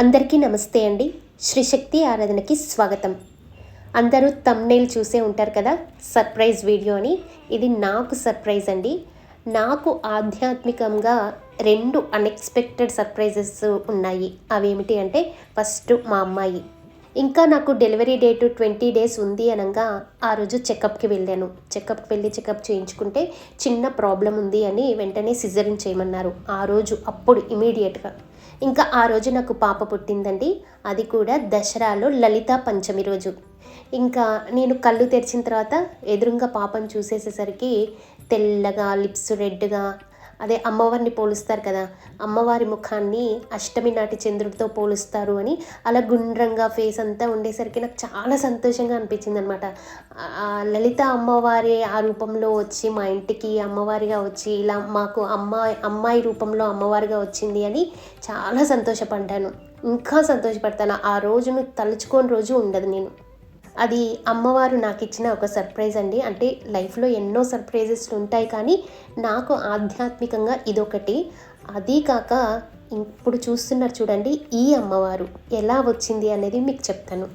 అందరికీ నమస్తే అండి. శ్రీశక్తి ఆరాధనకి స్వాగతం. అందరూ తమ్నేల్ చూసే ఉంటారు కదా సర్ప్రైజ్ వీడియో అని. ఇది నాకు సర్ప్రైజ్ అండి. నాకు ఆధ్యాత్మికంగా రెండు అన్ఎక్స్పెక్టెడ్ సర్ప్రైజెస్ ఉన్నాయి. అవేమిటి అంటే ఫస్ట్ మా అమ్మాయి. ఇంకా నాకు డెలివరీ డేట్ ట్వంటీ డేస్ ఉంది అనగా ఆ రోజు చెకప్కి వెళ్ళాను. చెకప్కి వెళ్ళి చెకప్ చేయించుకుంటే చిన్న ప్రాబ్లం ఉంది అని వెంటనే సిజరిన్ చేయమన్నారు. ఆ రోజు అప్పుడు ఇమీడియట్గా ఇంకా ఆ రోజు నాకు పాప పుట్టిందండి. అది కూడా దసరాలో లలిత పంచమి రోజు. ఇంకా నేను కళ్ళు తెరిచిన తర్వాత ఎదురుగా పాపను చూసేసేసరికి తెల్లగా లిప్స్ రెడ్గా అదే అమ్మవారిని పోలుస్తారు కదా. అమ్మవారి ముఖాన్ని అష్టమి నాటి చంద్రుడితో పోలుస్తారు అని అలా గుండ్రంగా ఫేస్ అంతా ఉండేసరికి నాకు చాలా సంతోషంగా అనిపించింది అనమాట లలిత అమ్మవారి ఆ రూపంలో వచ్చి మా ఇంటికి అమ్మవారిగా వచ్చి ఇలా మాకు అమ్మాయి అమ్మాయి రూపంలో అమ్మవారిగా వచ్చింది అని చాలా సంతోషపడ్డాను. ఇంకా సంతోషపడతాను. ఆ రోజును తలుచుకోని రోజు ఉండదు నేను. అది అమ్మవారు నాకు ఇచ్చిన ఒక సర్ప్రైజ్ అండి. అంటే లైఫ్లో ఎన్నో సర్ప్రైజెస్ ఉంటాయి కానీ నాకు ఆధ్యాత్మికంగా ఇదొకటి. అదీ కాక ఇప్పుడు చూస్తున్నారు చూడండి ఈ అమ్మవారు ఎలా వచ్చింది అనేది మీకు చెప్తాను.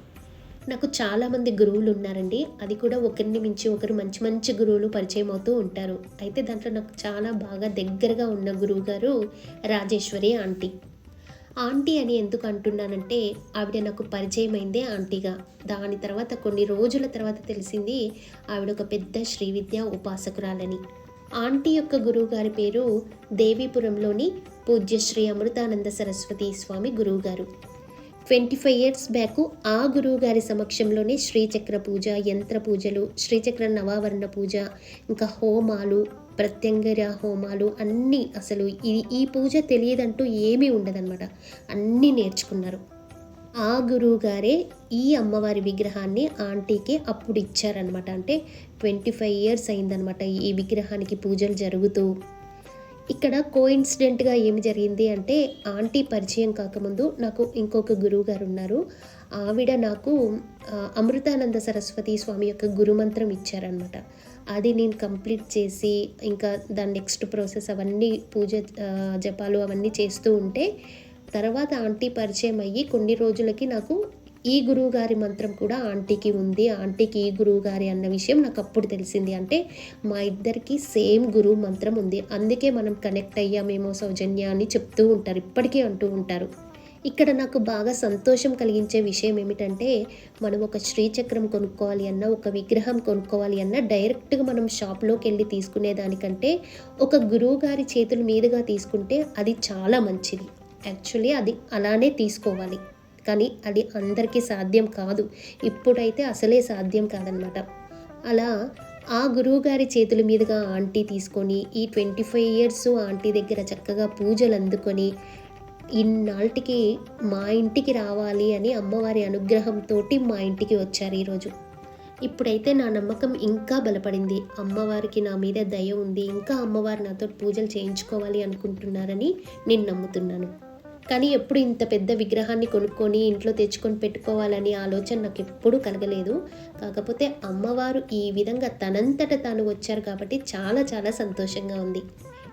నాకు చాలామంది గురువులు ఉన్నారండి. అది కూడా ఒకరిని మించి ఒకరు మంచి మంచి గురువులు పరిచయం అవుతూ ఉంటారు. అయితే దాంట్లో నాకు చాలా బాగా దగ్గరగా ఉన్న గురువు గారు రాజేశ్వరి ఆంటీ. ఆంటీ అని ఎందుకు అంటున్నానంటే ఆవిడ నాకు పరిచయమైందే ఆంటీగా. దాని తర్వాత కొన్ని రోజుల తర్వాత తెలిసింది ఆవిడ ఒక పెద్ద శ్రీ విద్య ఉపాసకురాలని. ఆంటీ యొక్క గురువు గారి పేరు దేవీపురంలోని పూజ్యశ్రీ అమృతానంద సరస్వతి స్వామి గురువు గారు ట్వంటీ ఫైవ్ ఇయర్స్ బ్యాక్ ఆ గురువు గారి సమక్షంలోనే శ్రీచక్ర పూజ యంత్ర పూజలు శ్రీచక్ర నవావరణ పూజ ఇంకా హోమాలు ప్రత్యంగర హోమాలు అన్నీ అసలు ఈ ఈ పూజ తెలియదంటూ ఏమీ ఉండదన్నమాట. అన్నీ నేర్చుకున్నారు. ఆ గురువు గారే ఈ అమ్మవారి విగ్రహాన్ని ఆంటీకి అప్పుడు ఇచ్చారనమాట అంటే ట్వంటీ ఫైవ్ ఇయర్స్ అయిందనమాట ఈ విగ్రహానికి పూజలు జరుగుతూ. ఇక్కడ కోఇన్సిడెంట్గా ఏమి జరిగింది అంటే ఆంటీ పరిచయం కాకముందు నాకు ఇంకొక గురువు గారు ఉన్నారు ఆవిడ నాకు అమృతానంద సరస్వతి స్వామి యొక్క గురుమంత్రం ఇచ్చారనమాట అది నేను కంప్లీట్ చేసి ఇంకా దాని నెక్స్ట్ ప్రాసెస్ అవన్నీ పూజ జపాలు అవన్నీ చేస్తూ ఉంటే తర్వాత ఆంటీ పరిచయం అయ్యి కొన్ని రోజులకి నాకు ఈ గురువుగారి మంత్రం కూడా ఆంటీకి ఉంది. ఆంటీకి ఈ గురువుగారి అన్న విషయం నాకు అప్పుడు తెలిసింది. అంటే మా ఇద్దరికి సేమ్ గురువు మంత్రం ఉంది. అందుకే మనం కనెక్ట్ అయ్యామేమో సౌజన్య అని చెప్తూ ఉంటారు. ఇప్పటికీ అంటూ ఉంటారు. ఇక్కడ నాకు బాగా సంతోషం కలిగించే విషయం ఏమిటంటే మనం ఒక శ్రీచక్రం కొనుక్కోవాలి అన్నా ఒక విగ్రహం కొనుక్కోవాలి అన్నా డైరెక్ట్గా మనం షాప్లోకి వెళ్ళి తీసుకునే దానికంటే ఒక గురువు గారి చేతుల మీదుగా తీసుకుంటే అది చాలా మంచిది. యాక్చువల్లీ అది అలానే తీసుకోవాలి. కానీ అది అందరికీ సాధ్యం కాదు. ఇప్పుడైతే అసలే సాధ్యం కాదనమాట అలా ఆ గురువుగారి చేతుల మీదుగా ఆంటీ తీసుకొని ఈ ట్వంటీ ఫైవ్ ఇయర్స్ ఆంటీ దగ్గర చక్కగా పూజలు అందుకొని ఇన్నాళ్ళకి మా ఇంటికి రావాలి అని అమ్మవారి అనుగ్రహంతో మా ఇంటికి వచ్చారు ఈరోజు. ఇప్పుడైతే నా నమ్మకం ఇంకా బలపడింది. అమ్మవారికి నా మీద దయ ఉంది. ఇంకా అమ్మవారు నాతో పూజలు చేయించుకోవాలి అనుకుంటున్నారని నేను నమ్ముతున్నాను. కానీ ఎప్పుడు ఇంత పెద్ద విగ్రహాన్ని కొనుక్కొని ఇంట్లో తెచ్చుకొని పెట్టుకోవాలని ఆలోచన నాకు ఎప్పుడూ కలగలేదు. కాకపోతే అమ్మవారు ఈ విధంగా తనంతట తాను వచ్చారు కాబట్టి చాలా చాలా సంతోషంగా ఉంది.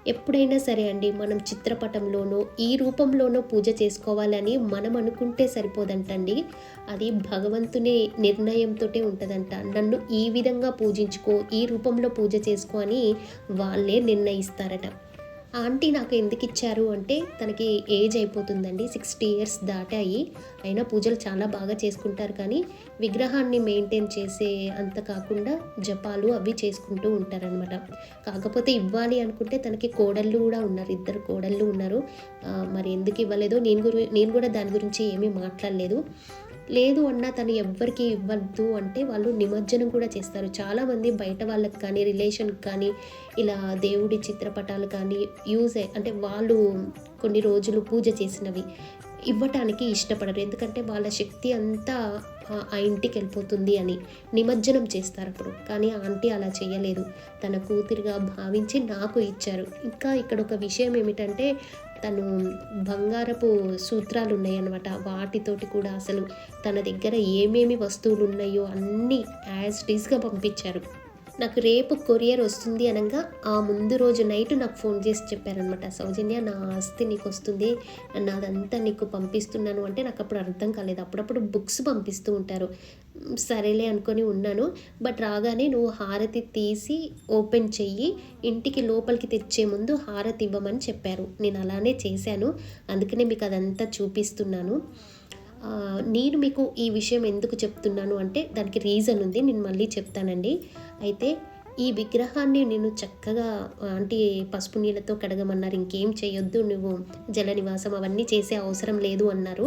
ఎప్పుడైనా సరే అండి మనం చిత్రపటంలోనో ఈ రూపంలోనో పూజ చేసుకోవాలని మనం అనుకుంటే సరిపోదంటండి. అది భగవంతుని నిర్ణయంతో ఉంటుందంట. నన్ను ఈ విధంగా పూజించుకో ఈ రూపంలో పూజ చేసుకో అని వాళ్ళే నిర్ణయిస్తారట. ఆంటీ నాకు ఎందుకు ఇచ్చారు అంటే తనకి ఏజ్ అయిపోతుందండి సిక్స్టీ ఇయర్స్ దాటాయి. అయినా పూజలు చాలా బాగా చేసుకుంటారు కానీ విగ్రహాన్ని మెయింటైన్ చేసే అంత కాకుండా జపాలు అవి చేసుకుంటూ ఉంటారనమాట కాకపోతే ఇవ్వాలి అనుకుంటే తనకి కోడళ్ళు కూడా ఉన్నారు ఇద్దరు కోడళ్ళు ఉన్నారు. మరి ఎందుకు ఇవ్వలేదో? నేను గురి నేను కూడా దాని గురించి ఏమీ మాట్లాడలేదు. లేదు అన్నా తను ఎవ్వరికి ఇవ్వద్దు అంటే వాళ్ళు నిమజ్జనం కూడా చేస్తారు. చాలామంది బయట వాళ్ళకి కానీ రిలేషన్కి కానీ ఇలా దేవుడి చిత్రపటాలు కానీ యూజ్ అయ్యి- అంటే వాళ్ళు కొన్ని రోజులు పూజ చేసినవి ఇవ్వటానికి ఇష్టపడరు. ఎందుకంటే వాళ్ళ శక్తి అంతా ఆ- ఆ ఇంటికి వెళ్ళిపోతుంది అని నిమజ్జనం చేస్తారు అప్పుడు. కానీ ఆంటీ అలా చేయలేదు. తన కూతురిగా భావించి నాకు ఇచ్చారు. ఇంకా ఇక్కడ ఒక విషయం ఏమిటంటే తను బంగారపు సూత్రాలు ఉన్నాయన్నమాట వాటితోటి కూడా అసలు తన దగ్గర ఏమేమి వస్తువులు ఉన్నాయో అన్నీ యాజ్ టీస్గా పంపించారు. నాకు రేపు కొరియర్ వస్తుంది అనగా ఆ ముందు రోజు నైట్ నాకు ఫోన్ చేసి చెప్పారనమాట సౌజన్య నా ఆస్తి నీకు వస్తుంది నాదంతా నీకు పంపిస్తున్నాను అంటే నాకు అప్పుడు అర్థం కాలేదు. అప్పుడప్పుడు బుక్స్ పంపిస్తూ ఉంటారు. సరేలే అనుకొని ఉన్నాను బట్ రాగానే నువ్వు హారతి తీసి ఓపెన్ చెయ్యి ఇంటికి లోపలికి తెచ్చే ముందు హారతి ఇవ్వమని చెప్పారు. నేను అలానే చేశాను అందుకనే మీకు అదంతా చూపిస్తున్నాను. నేను మీకు ఈ విషయం ఎందుకు చెప్తున్నాను అంటే దానికి రీజన్ ఉంది నేను మళ్ళీ చెప్తానండి. అయితే ఈ విగ్రహాన్ని నేను చక్కగా అంటే పసుపు నీళ్ళతో కడగమన్నారు ఇంకేం చేయొద్దు నువ్వు జల నివాసం అవన్నీ చేసే అవసరం లేదు అన్నారు.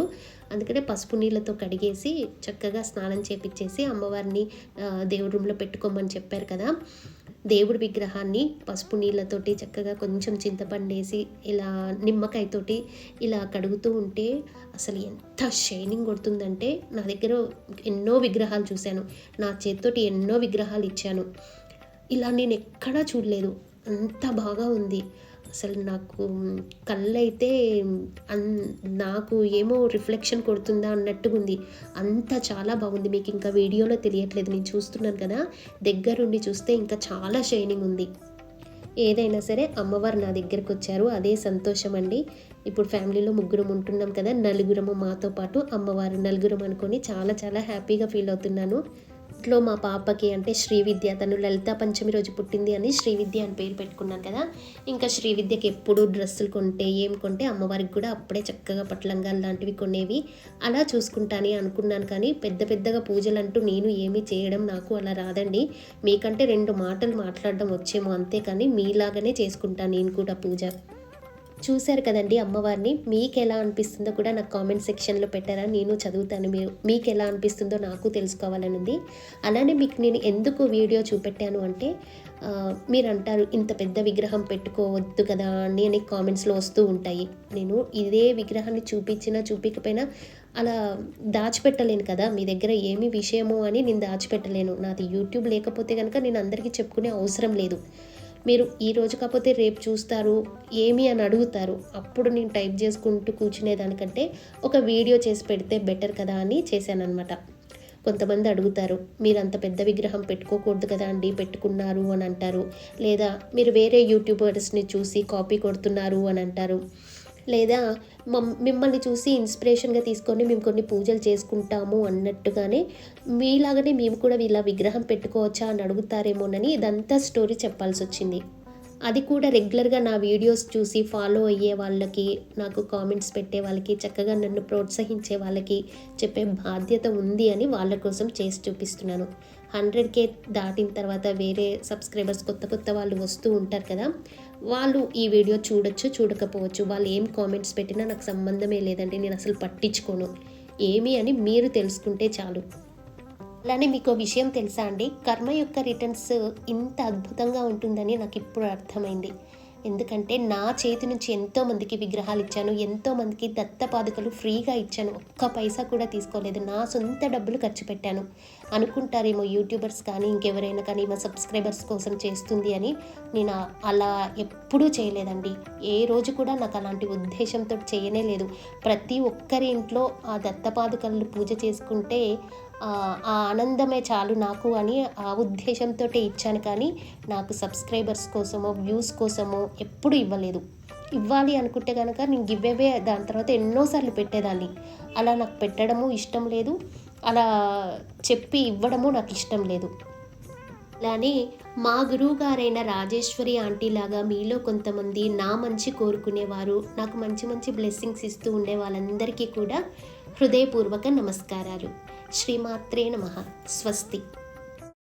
అందుకనే పసుపు నీళ్ళతో కడిగేసి చక్కగా స్నానం చేపించేసి అమ్మవారిని దేవుడి రూమ్లో పెట్టుకోమని చెప్పారు కదా. దేవుడి విగ్రహాన్ని పసుపు నీళ్ళతోటి చక్కగా కొంచెం చింతపండేసి ఇలా నిమ్మకాయతోటి ఇలా కడుగుతూ ఉంటే అసలు ఎంత షైనింగ్ కొడుతుందంటే నా దగ్గర ఎన్నో విగ్రహాలు చూశాను. నా చేత్తోటి ఎన్నో విగ్రహాలు ఇచ్చాను. ఇలా నేను ఎక్కడా చూడలేదు. అంత బాగా ఉంది. అసలు నాకు కళ్ళైతే అన్ నాకు ఏమో రిఫ్లెక్షన్ కొడుతుందా అన్నట్టుగా ఉంది. అంత చాలా బాగుంది. మీకు ఇంకా వీడియోలో తెలియట్లేదు. నేను చూస్తున్నాను కదా. దగ్గరుండి చూస్తే ఇంకా చాలా షైనింగ్ ఉంది. ఏదైనా సరే అమ్మవారు నా దగ్గరకు వచ్చారు. అదే సంతోషం అండి. ఇప్పుడు ఫ్యామిలీలో ముగ్గురం ఉంటున్నాం కదా. నలుగురము మాతో పాటు అమ్మవారు నలుగురం అనుకొని చాలా చాలా హ్యాపీగా ఫీల్ అవుతున్నాను. ఇంట్లో మా పాపకి అంటే శ్రీవిద్య తను లలిత పంచమి రోజు పుట్టింది అని శ్రీవిద్య అని పేరు పెట్టుకున్నాను కదా. ఇంకా శ్రీవిద్యకి ఎప్పుడు డ్రెస్సులు కొంటే ఏం కొంటే అమ్మవారికి కూడా అప్పుడే చక్కగా పట్లంగాలు లాంటివి కొనేవి. అలా చూసుకుంటానే అనుకున్నాను కానీ పెద్ద పెద్దగా పూజలు అంటూ నేను ఏమీ చేయడం నాకు అలా రాదండి. మీకంటే రెండు మాటలు మాట్లాడడం వచ్చేమో అంతే కానీ మీలాగానే చేసుకుంటాను నేను కూడా పూజ. చూశారు కదండి అమ్మవారిని. మీకు ఎలా అనిపిస్తుందో కూడా నాకు కామెంట్ సెక్షన్లో పెట్టారా. నేను చదువుతాను. మీరు మీకు ఎలా అనిపిస్తుందో నాకు తెలుసుకోవాలని ఉంది అలానే మీకు నేను ఎందుకు వీడియో చూపెట్టాను అంటే మీరు అంటారు ఇంత పెద్ద విగ్రహం పెట్టుకోవద్దు కదా అని అని కామెంట్స్లో వస్తూ ఉంటాయి. నేను ఇదే విగ్రహాన్ని చూపించినా చూపించకపోయినా అలా దాచిపెట్టలేను కదా. మీ దగ్గర ఏమి విషయమో అని నేను దాచిపెట్టలేను. నాది యూట్యూబ్ లేకపోతే కనుక నేను అందరికీ చెప్పుకునే అవసరం లేదు. మీరు ఈ రోజు కాకపోతే రేపు చూస్తారు ఏమి అని అడుగుతారు అప్పుడు నేను టైప్ చేసుకుంటూ కూర్చునేదానికంటే ఒక వీడియో చేసి పెడితే బెటర్ కదా అని చేశానమాట కొంతమంది అడుగుతారు మీరు అంత పెద్ద విగ్రహం పెట్టుకోకూడదు కదా అండి పెట్టుకున్నారు అని అంటారు. లేదా మీరు వేరే యూట్యూబర్స్ని చూసి కాపీ కొడుతున్నారు అని అంటారు. లేదా మమ్ మిమ్మల్ని చూసి ఇన్స్పిరేషన్గా తీసుకొని మేము కొన్ని పూజలు చేసుకుంటాము అన్నట్టుగానే మీలాగనే మేము కూడా ఇలా విగ్రహం పెట్టుకోవచ్చా అని అడుగుతారేమోనని ఇదంతా స్టోరీ చెప్పాల్సి వచ్చింది. అది కూడా రెగ్యులర్గా నా వీడియోస్ చూసి ఫాలో అయ్యే వాళ్ళకి నాకు కామెంట్స్ పెట్టే వాళ్ళకి చక్కగా నన్ను ప్రోత్సహించే వాళ్ళకి చెప్పే బాధ్యత ఉంది అని వాళ్ళ కోసం చేసి చూపిస్తున్నాను. హండ్రెడ్ కే దాటిన తర్వాత వేరే సబ్స్క్రైబర్స్ కొత్త కొత్త వాళ్ళు వస్తూ ఉంటారు కదా వాళ్ళు ఈ వీడియో చూడొచ్చు చూడకపోవచ్చు వాళ్ళు ఏం కామెంట్స్ పెట్టినా నాకు సంబంధమే లేదండి నేను అసలు పట్టించుకోను. ఏమి అని మీరు తెలుసుకుంటే చాలు. అలానే మీకు విషయం తెలుసా అండి? కర్మ యొక్క రిటర్న్స్ ఇంత అద్భుతంగా ఉంటుందని నాకు ఇప్పుడు అర్థమైంది. ఎందుకంటే నా చేతి నుంచి ఎంతోమందికి విగ్రహాలు ఇచ్చాను ఎంతోమందికి దత్తపాదుకలు ఫ్రీగా ఇచ్చాను. ఒక్క పైసా కూడా తీసుకోలేదు నా సొంత డబ్బులు ఖర్చు పెట్టాను. అనుకుంటారేమో యూట్యూబర్స్ కానీ ఇంకెవరైనా కానీ మా సబ్స్క్రైబర్స్ కోసం చేస్తుంది అని నేను అలా ఎప్పుడూ చేయలేదండి. ఏ రోజు కూడా నాకు అలాంటి ఉద్దేశంతో చేయనే లేదు. ప్రతి ఒక్కరి ఇంట్లో ఆ దత్తపాదుకలను పూజ చేసుకుంటే ఆ ఆనందమే చాలు నాకు అని ఆ ఉద్దేశంతో ఇచ్చాను కానీ నాకు సబ్స్క్రైబర్స్ కోసమో వ్యూస్ కోసమో ఎప్పుడు ఇవ్వలేదు. ఇవ్వాలి అనుకుంటే కనుక నేను గివ్ దాని తర్వాత ఎన్నోసార్లు పెట్టేదాన్ని. అలా నాకు పెట్టడము ఇష్టం లేదు. అలా చెప్పి ఇవ్వడము నాకు ఇష్టం లేదు. అలానే మా గురువు గారైన రాజేశ్వరి ఆంటీ లాగా మీలో కొంతమంది నా మంచి కోరుకునేవారు నాకు మంచి మంచి బ్లెస్సింగ్స్ ఇస్తూ ఉండే వాళ్ళందరికీ కూడా హృదయపూర్వక నమస్కారాలు. శ్రీమాత్రే నమ. స్వస్తి.